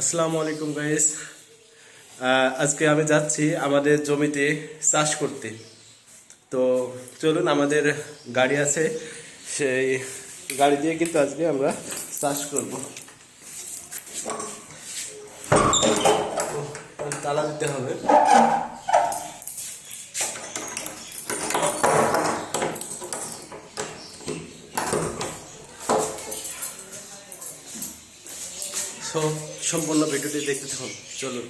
আসসালামু আলাইকুম গাইস আজকে আমি যাচ্ছি আমাদের জমিতে চাষ করতে। তো চলুন আমাদের গাড়ি আছে, সেই গাড়ি দিয়ে কিন্তু আজকে আমরা চাষ করব। তালা দিতে হবে। সব সম্পূর্ণ ভিডিওটি দেখতে থাকুন। চলুন।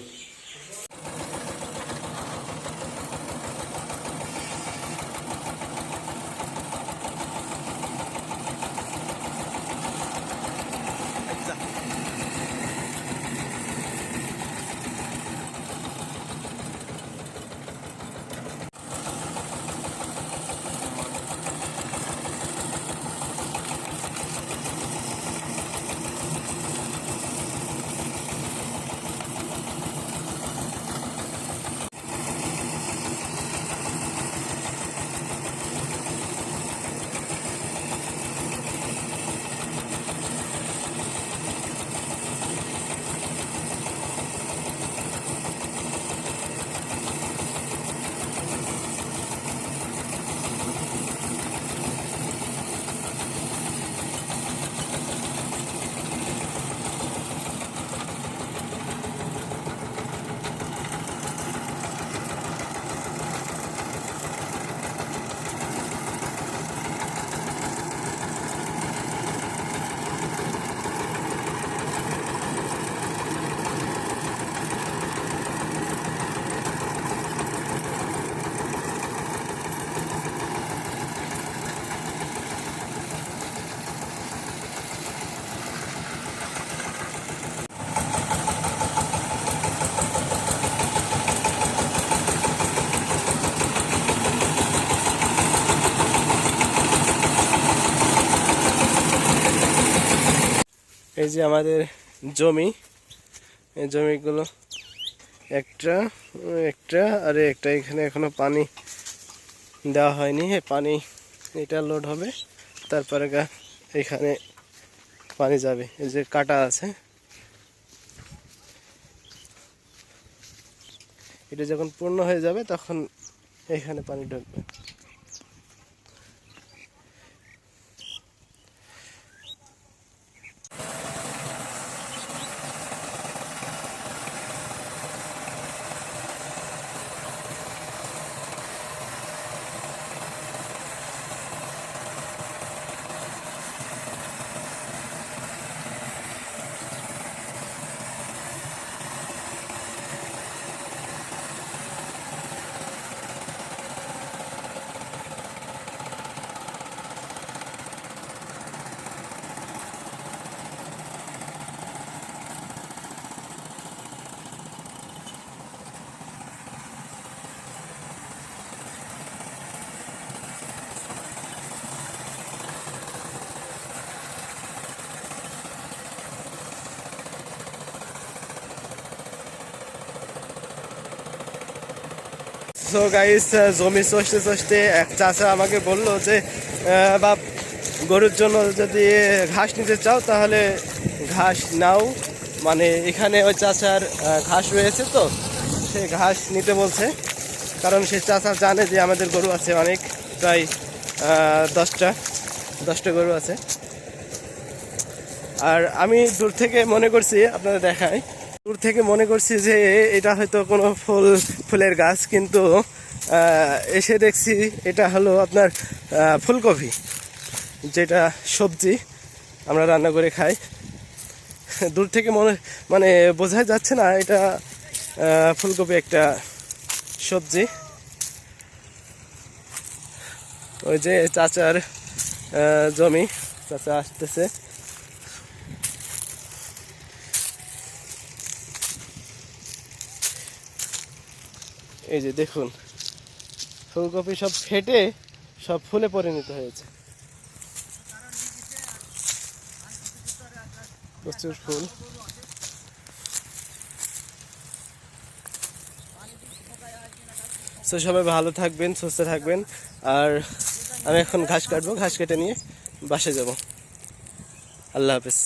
এই যে আমাদের জমি। এই জমিগুলো একটা একটা, আর একটা এখানে এখনও পানি দেওয়া হয়নি। পানি, এটা লোড হবে, তারপরে এখানে পানি যাবে। এই যে কাটা আছে। এটা যখন পূর্ণ হয়ে যাবে, তখন এখানে পানি ঢুকবে। সো গাইস জমি চষতে চষতে এক চাচা আমাকে বলল যে বা গরুর জন্য যদি ঘাস নিতে চাও তাহলে ঘাস নাও। মানে এখানে ওই আহ, ঘাস রয়েছে তো সে ঘাস নিতে বলছে। কারণ সে চাচা জানে যে আমাদের গরু আছে অনেক প্রায় দশটা দশটা গরু আছে। আর আমি দূর থেকে মনে করছি আপনাদের দেখায় দূর থেকে মনে করছি যে এটা হয়তো কোনো ফুল, ফুলের গাছ, কিন্তু এসে দেখছি এটা হলো আপনার ফুলকপি, যেটা সবজি আমরা রান্না করে খাই। দূর থেকে মনে মানে বোঝা যাচ্ছে না, এটা ফুলকপি একটা সবজি। ওই যে চাচার জমি, চাচা আসতেছে। এই যে দেখুন, ফুলকপি সব ফেটে সব ফুলে পরিণত হয়েছে। প্রচুর ফুল। তো সবাই ভালো থাকবেন, সুস্থ থাকবেন। আর আমি এখন ঘাস কাটবো, ঘাস কেটে নিয়ে বাসে যাব। আল্লাহ হাফেজ।